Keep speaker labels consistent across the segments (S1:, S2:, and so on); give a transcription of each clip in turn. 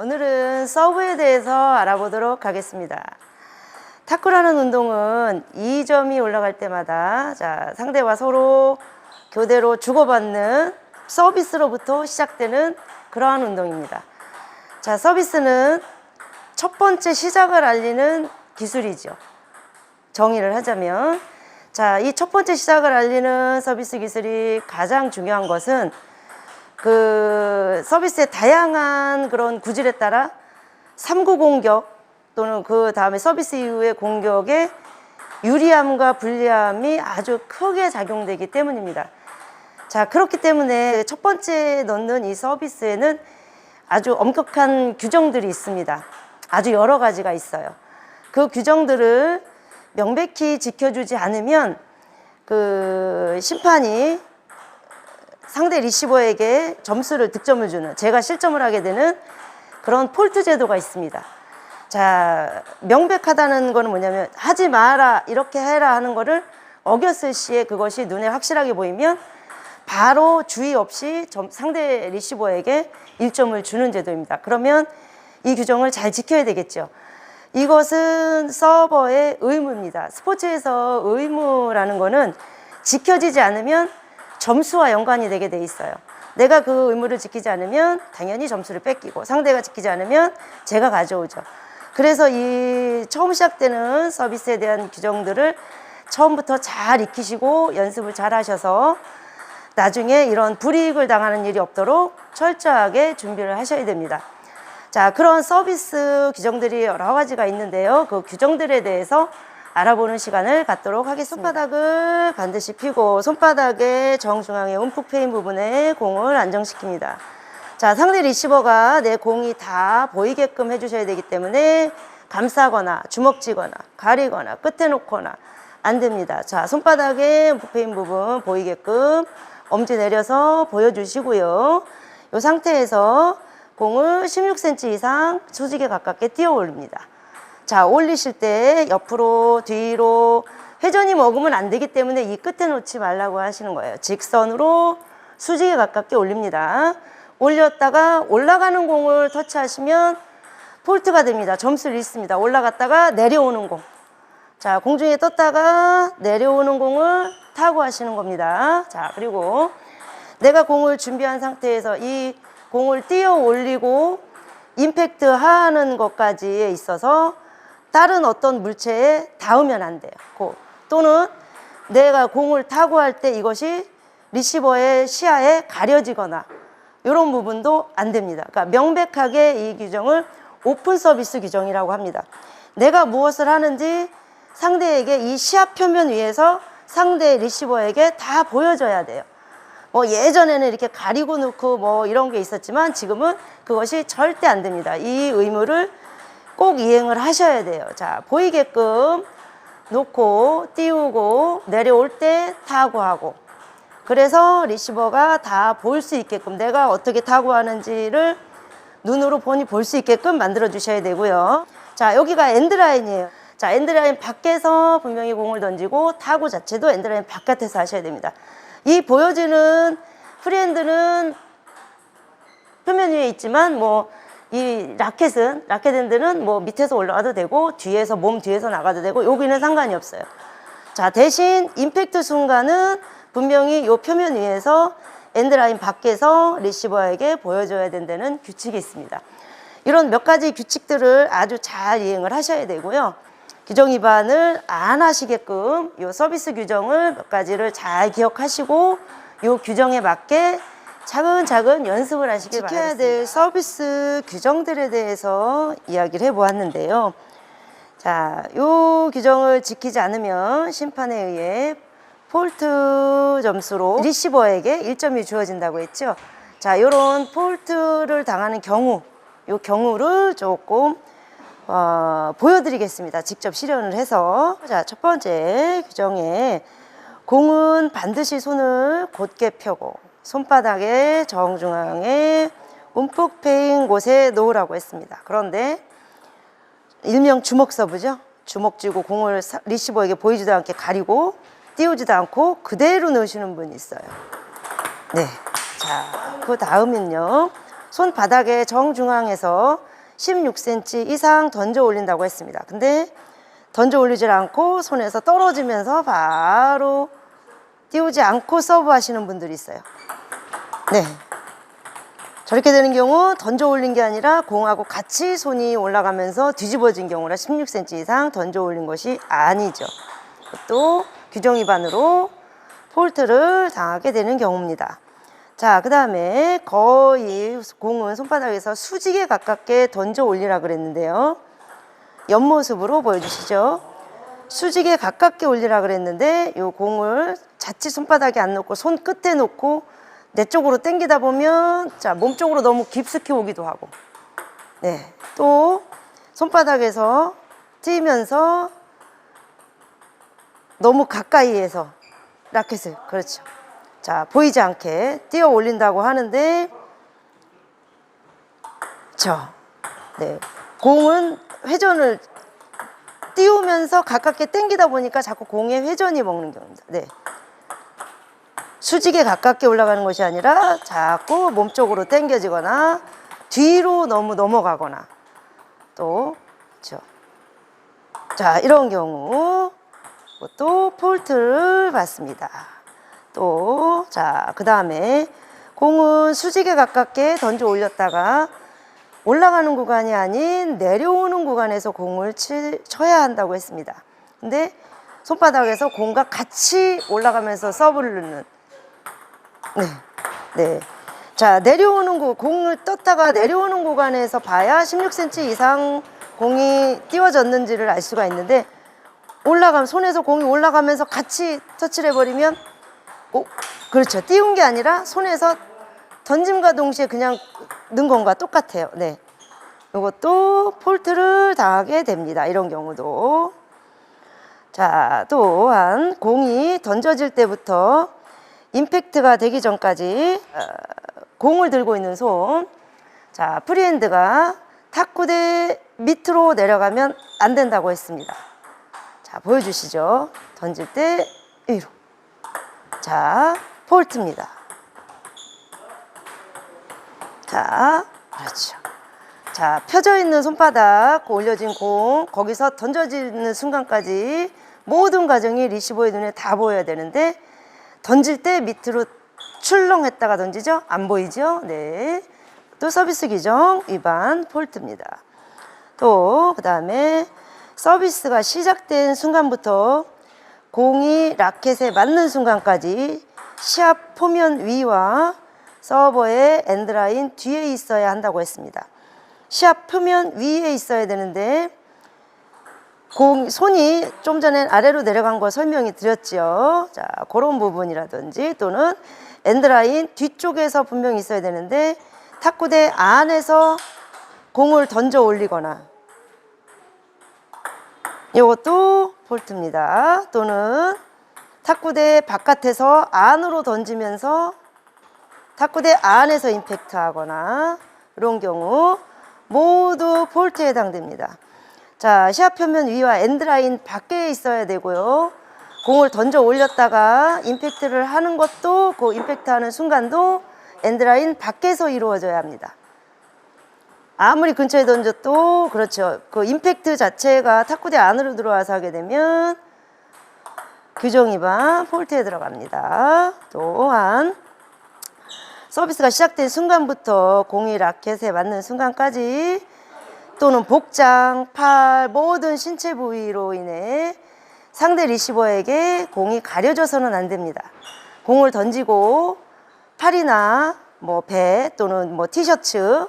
S1: 오늘은 서브에 대해서 알아보도록 하겠습니다. 탁구라는 운동은 2점이 올라갈 때마다 자, 상대와 서로 교대로 주고받는 서비스로부터 시작되는 그러한 운동입니다. 자, 서비스는 첫 번째 시작을 알리는 기술이죠. 정의를 하자면 자, 이 첫 번째 시작을 알리는 서비스 기술이 가장 중요한 것은 그 서비스의 다양한 그런 구질에 따라 3구 공격 또는 그 다음에 서비스 이후의 공격에 유리함과 불리함이 아주 크게 작용되기 때문입니다. 자, 그렇기 때문에 첫 번째 넣는 이 서비스에는 아주 엄격한 규정들이 있습니다. 아주 여러 가지가 있어요. 그 규정들을 명백히 지켜주지 않으면 그 심판이 상대 리시버에게 점수를 득점을 주는 제가 실점을 하게 되는 그런 폴트 제도가 있습니다. 자, 명백하다는 거는 뭐냐면 하지 마라 이렇게 해라 하는 거를 어겼을 시에 그것이 눈에 확실하게 보이면 바로 주의 없이 점- 상대 리시버에게 1점을 주는 제도입니다. 그러면 이 규정을 잘 지켜야 되겠죠. 이것은 서버의 의무입니다. 스포츠에서 의무라는 거는 지켜지지 않으면 점수와 연관이 되게 돼 있어요. 내가 그 의무를 지키지 않으면 당연히 점수를 뺏기고 상대가 지키지 않으면 제가 가져오죠. 그래서 이 처음 시작되는 서비스에 대한 규정들을 처음부터 잘 익히시고 연습을 잘 하셔서 나중에 이런 불이익을 당하는 일이 없도록 철저하게 준비를 하셔야 됩니다. 자, 그런 서비스 규정들이 여러 가지가 있는데요. 그 규정들에 대해서 알아보는 시간을 갖도록 하겠습니다. 손바닥을 반드시 펴고 손바닥의 정중앙의 움푹 패인 부분에 공을 안정시킵니다. 자, 상대 리시버가 내 공이 다 보이게끔 해주셔야 되기 때문에 감싸거나 주먹 쥐거나 가리거나 끝에 놓거나 안 됩니다. 자, 손바닥에 움푹 패인 부분 보이게끔 엄지 내려서 보여주시고요. 이 상태에서 공을 16cm 이상 수직에 가깝게 띄어 올립니다. 자, 올리실 때 옆으로 뒤로 회전이 먹으면 안 되기 때문에 이 끝에 놓지 말라고 하시는 거예요. 직선으로 수직에 가깝게 올립니다. 올렸다가 올라가는 공을 터치하시면 폴트가 됩니다. 점수를 잃습니다. 올라갔다가 내려오는 공. 자, 공중에 떴다가 내려오는 공을 타고 하시는 겁니다. 자, 그리고 내가 공을 준비한 상태에서 이 공을 띄어 올리고 임팩트 하는 것까지에 있어서 다른 어떤 물체에 닿으면 안 돼요. 고. 또는 내가 공을 타고 할 때 이것이 리시버의 시야에 가려지거나 이런 부분도 안 됩니다. 그러니까 명백하게 이 규정을 오픈 서비스 규정이라고 합니다. 내가 무엇을 하는지 상대에게 이 시야 표면 위에서 상대 리시버에게 다 보여줘야 돼요. 뭐 예전에는 이렇게 가리고 놓고 뭐 이런 게 있었지만 지금은 그것이 절대 안 됩니다. 이 의무를 꼭 이행을 하셔야 돼요. 자, 보이게끔 놓고 띄우고 내려올 때 타고 하고 그래서 리시버가 다 볼 수 있게끔 내가 어떻게 타고 하는지를 눈으로 보니 볼 수 있게끔 만들어 주셔야 되고요. 자, 여기가 엔드라인이에요. 자, 엔드라인 밖에서 분명히 공을 던지고 타구 자체도 엔드라인 바깥에서 하셔야 됩니다. 이 보여지는 프리핸드는 표면 위에 있지만 뭐 이 라켓은 라켓 핸드는 뭐 밑에서 올라가도 되고 뒤에서 몸 뒤에서 나가도 되고 여기는 상관이 없어요. 자 대신 임팩트 순간은 분명히 이 표면 위에서 엔드라인 밖에서 리시버에게 보여줘야 된다는 규칙이 있습니다. 이런 몇 가지 규칙들을 아주 잘 이행을 하셔야 되고요. 규정 위반을 안 하시게끔 이 서비스 규정을 몇 가지를 잘 기억하시고 이 규정에 맞게 차근차근 연습을 하시길. 지켜야 될 서비스 규정들에 대해서 이야기를 해보았는데요. 자, 이 규정을 지키지 않으면 심판에 의해 폴트 점수로 리시버에게 1점이 주어진다고 했죠. 자, 이런 폴트를 당하는 경우, 이 경우를 조금 어, 보여드리겠습니다. 직접 실현을 해서. 자, 첫 번째 규정에 공은 반드시 손을 곧게 펴고 손바닥에 정중앙에 움푹 패인 곳에 놓으라고 했습니다. 그런데 일명 주먹 서브죠. 주먹 쥐고 공을 사- 리시버에게 보이지도 않게 가리고 띄우지도 않고 그대로 넣으시는 분이 있어요. 네. 자, 그 다음은요. 손바닥의 정중앙에서 16cm 이상 던져 올린다고 했습니다. 근데 던져 올리질 않고 손에서 떨어지면서 바로 띄우지 않고 서브 하시는 분들이 있어요. 네. 저렇게 되는 경우 던져 올린 게 아니라 공하고 같이 손이 올라가면서 뒤집어진 경우라 16cm 이상 던져 올린 것이 아니죠. 또 규정 위반으로 폴트를 당하게 되는 경우입니다. 자, 그 다음에 거의 공은 손바닥에서 수직에 가깝게 던져 올리라 그랬는데요. 옆모습으로 보여주시죠. 수직에 가깝게 올리라 그랬는데 이 공을 자칫 손바닥에 안 놓고 손 끝에 놓고 내 쪽으로 당기다 보면 자, 몸 쪽으로 너무 깊숙이 오기도 하고 네. 또 손바닥에서 튀면서 너무 가까이에서 라켓을 그렇죠. 자, 보이지 않게 띄어 올린다고 하는데 저 네. 공은 회전을 띄우면서 가깝게 당기다 보니까 자꾸 공의 회전이 먹는 경우입니다. 네. 수직에 가깝게 올라가는 것이 아니라 자꾸 몸쪽으로 당겨지거나 뒤로 너무 넘어가거나 또 그렇죠. 자 이런 경우 또 폴트를 받습니다. 또 자 그 다음에 공은 수직에 가깝게 던져 올렸다가 올라가는 구간이 아닌 내려오는 구간에서 공을 치, 쳐야 한다고 했습니다. 근데 손바닥에서 공과 같이 올라가면서 서브를 넣는 네. 네. 자, 내려오는 구, 공을 떴다가 내려오는 구간에서 봐야 16cm 이상 공이 띄워졌는지를 알 수가 있는데 올라가면 손에서 공이 올라가면서 같이 터치를 해버리면 오, 그렇죠. 띄운 게 아니라 손에서 던짐과 동시에 그냥 넣은 건가 똑같아요. 네. 이것도 폴트를 당하게 됩니다. 이런 경우도. 자, 또한 공이 던져질 때부터 임팩트가 되기 전까지 어, 공을 들고 있는 손. 자, 프리핸드가 탁구대 밑으로 내려가면 안 된다고 했습니다. 자, 보여주시죠. 던질 때 위로. 자, 폴트입니다. 자, 그렇죠. 자, 펴져 있는 손바닥, 올려진 공, 거기서 던져지는 순간까지 모든 과정이 리시버의 눈에 다 보여야 되는데, 던질 때 밑으로 출렁했다가 던지죠? 안 보이죠? 네. 또 서비스 규정 위반 폴트입니다. 또, 그 다음에 서비스가 시작된 순간부터 공이 라켓에 맞는 순간까지 시합 포면 위와 서버의 엔드라인 뒤에 있어야 한다고 했습니다. 시합 표면 위에 있어야 되는데 공 손이 좀 전에 아래로 내려간 거 설명이 드렸죠. 자, 그런 부분이라든지 또는 엔드라인 뒤쪽에서 분명히 있어야 되는데 탁구대 안에서 공을 던져 올리거나 이것도 폴트입니다. 또는 탁구대 바깥에서 안으로 던지면서 탁구대 안에서 임팩트 하거나 이런 경우 모두 폴트에 해당됩니다. 자, 시합 표면 위와 엔드라인 밖에 있어야 되고요. 공을 던져 올렸다가 임팩트를 하는 것도 그 임팩트 하는 순간도 엔드라인 밖에서 이루어져야 합니다. 아무리 근처에 던져도 그렇죠. 그 임팩트 자체가 탁구대 안으로 들어와서 하게 되면 규정 위반 폴트에 들어갑니다. 또한 서비스가 시작된 순간부터 공이 라켓에 맞는 순간까지 또는 복장, 팔, 모든 신체 부위로 인해 상대 리시버에게 공이 가려져서는 안 됩니다. 공을 던지고 팔이나 뭐 배 또는 뭐 티셔츠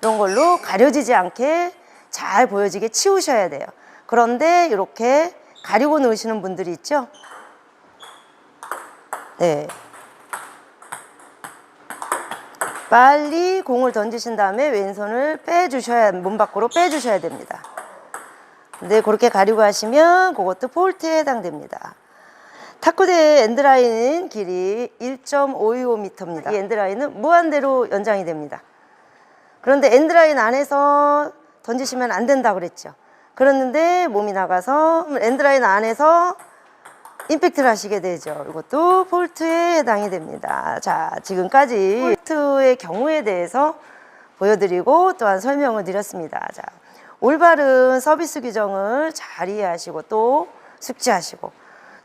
S1: 이런 걸로 가려지지 않게 잘 보여지게 치우셔야 돼요. 그런데 이렇게 가리고 놓으시는 분들이 있죠? 네. 빨리 공을 던지신 다음에 왼손을 빼주셔야 몸 밖으로 빼주셔야 됩니다. 네, 그렇게 가리고 하시면 그것도 폴트에 해당됩니다. 탁구대 엔드라인 길이 1.525m입니다. 이 엔드라인은 무한대로 연장이 됩니다. 그런데 엔드라인 안에서 던지시면 안 된다 그랬죠. 그랬는데 몸이 나가서 엔드라인 안에서 임팩트를 하시게 되죠. 이것도 폴트에 해당이 됩니다. 자, 지금까지 폴트의 경우에 대해서 보여드리고 또한 설명을 드렸습니다. 자, 올바른 서비스 규정을 잘 이해하시고 또 숙지하시고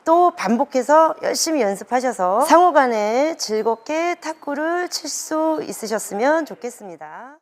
S1: 또 반복해서 열심히 연습하셔서 상호 간에 즐겁게 탁구를 칠 수 있으셨으면 좋겠습니다.